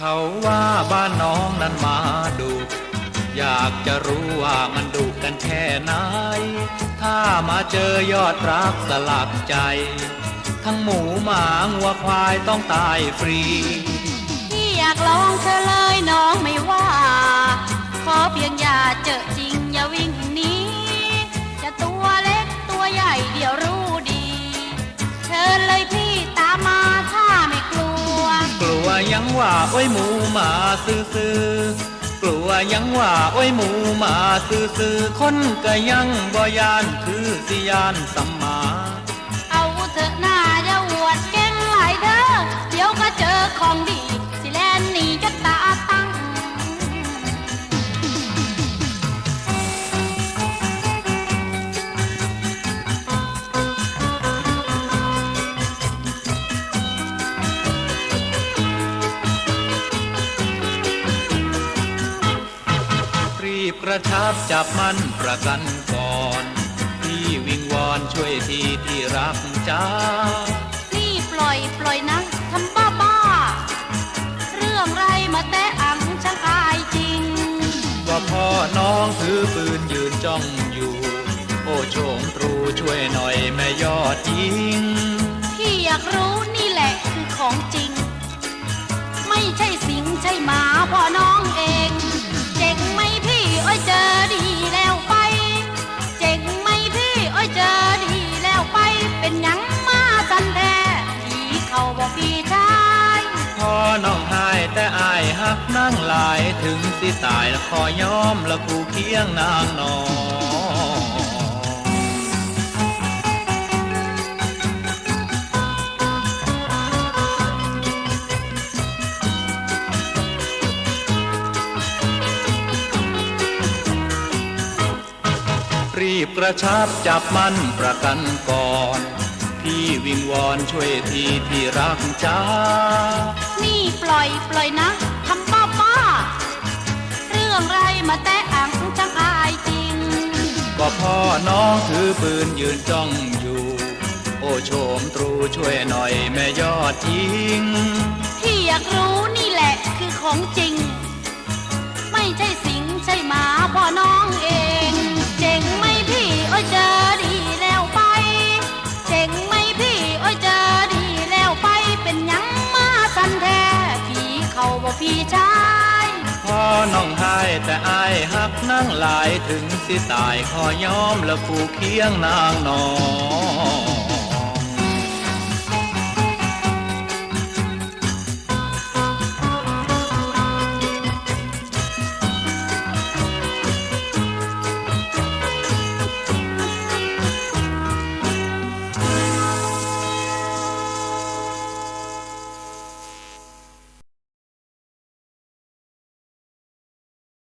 ขาว่าบ้านน้องนั้นมาดู อยากจะรู้ว่ามันดุกันแค่ไหน ถ้ามาเจอยอดรักสลักใจ ทั้งหมูหมาวัวควายต้องตายฟรี พี่อยากลองเธอเลยน้องไม่ว่า ขอเพียงอย่าเจอ ว่าโอ้ยหมูมาซื้อซื้อๆกลัวยังว่าโอ้ยหมูมาซื้อซื้อๆคนก็ยังบ่ยานคือสิยานสัมมา รีบกระชับจับมันประกันก่อนที่วิงวอนช่วยทีที่รักจ้านี่ปล่อยปล่อยนะทำบ้าบ้า เรื่องไรมาแตะอังช่างอายจริงก็พ่อน้องถือปืนยืนจ้องอยู่ โอ้โฉมตรูช่วยหน่อยแม่ยอดยิงายหักนั่งลายถึงสิตายแล้วขอยอมและกูเคียงนางนอนรีบกระชับจับมันประกันก่อน พี่วิงวอนช่วยทีที่รักจ้านี่ปล่อยปล่อยนะ น้องถือปืนยืนจ้องอยู่ โอ้โฉมตรูช่วยหน่อยแม่ยอดยิงพี่อยากรู้นี่แหละคือของจริง ไม่ใช่สิงใช่หมาพ่อน้องเอง เจ๋งไหมพี่โอ้ยเจอดีแล้วไป เจ๋งไหมพี่โอ้ยเจอดีแล้วไปเป็นหยังมาสันแท้พี่เขาบอกพี่ชายพ่อน้องหาย แต่อายหักนั่งหลายถึงสิตายขอยอมและผูเคียงนางนอน